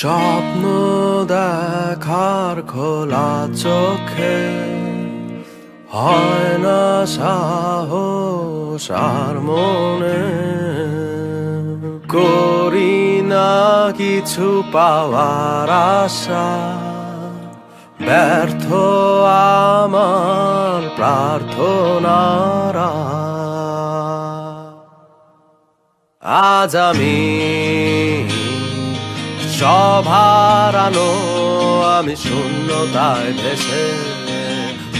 স্বপ্ন দেখার খোলা চোখে হয় না সাহস আর মনে। করি না কিছু পাওয়ার আশা। ব্যর্থ আমার প্রার্থনারা আজ আমি সবার আনো আমি শূন্যতায় ভেসে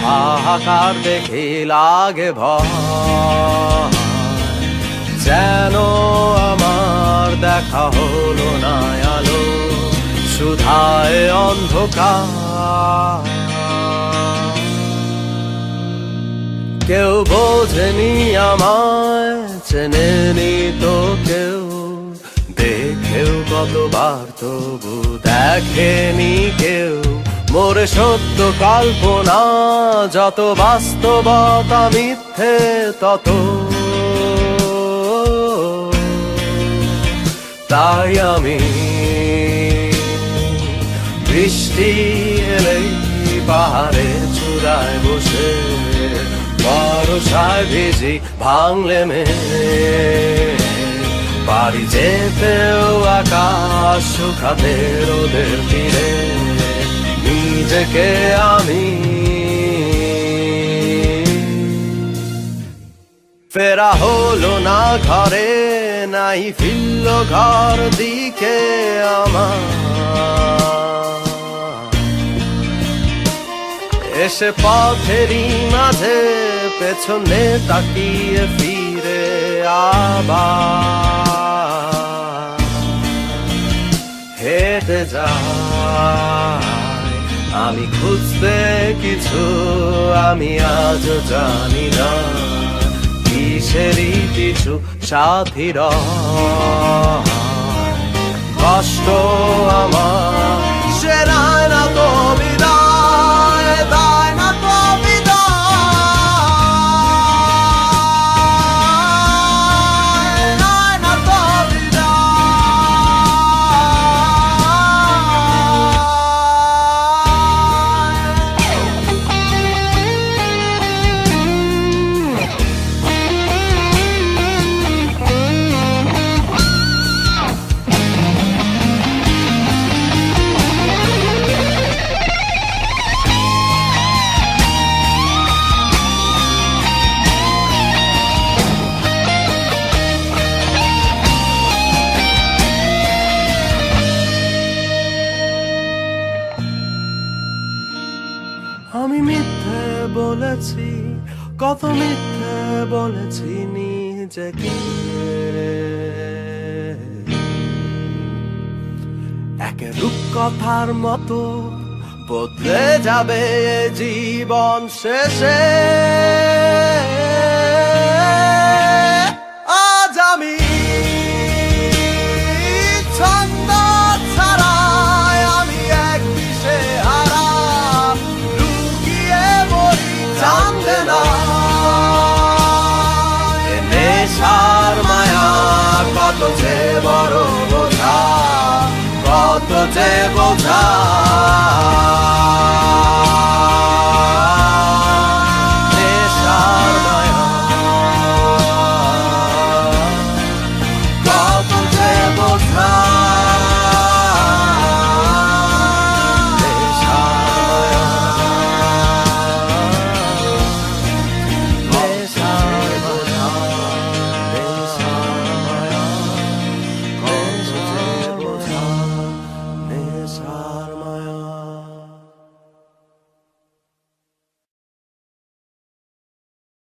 হাহাকার দেখি লাগে ভয়। যেন আমার দেখা হলো না আলো, সুধায় অন্ধকার। কেউ বোঝেনি আমায়, চেনেনি তো কেউ। কতবার তবু দেখেনি কেউ? মোরে সত্য কল্পনা, যত বাস্তবতা মিথ্যে, তত। তাই আমি বৃষ্টি এলেই পাহাড়ে চূড়ায় বসে বরসায় ভিজি ভাঙলে মে বাড়ি যেতেও আকাশ শুকাতে রোদের তীরে নিজেকে আমি ফেরা হলো না ঘরে, নাই ফিরল ঘর দিকে আমার। এসে পথেরই মাঝে পেছনে তাকিয়ে ফিরে আবার। হেঁটে যায় আমি খুঁজতে কিছু আমি আজ জানি না। কিসেরই কিছু সাথীর কষ্ট আমার আমি মিথ্যে বলেছি, কত মিথ্যে বলেছি নিজেকে। এক রূপকথার মতো বদলে যাবে জীবন শেষে। আজ আমি কত যে বড় বোঝা কত যে বোঝা।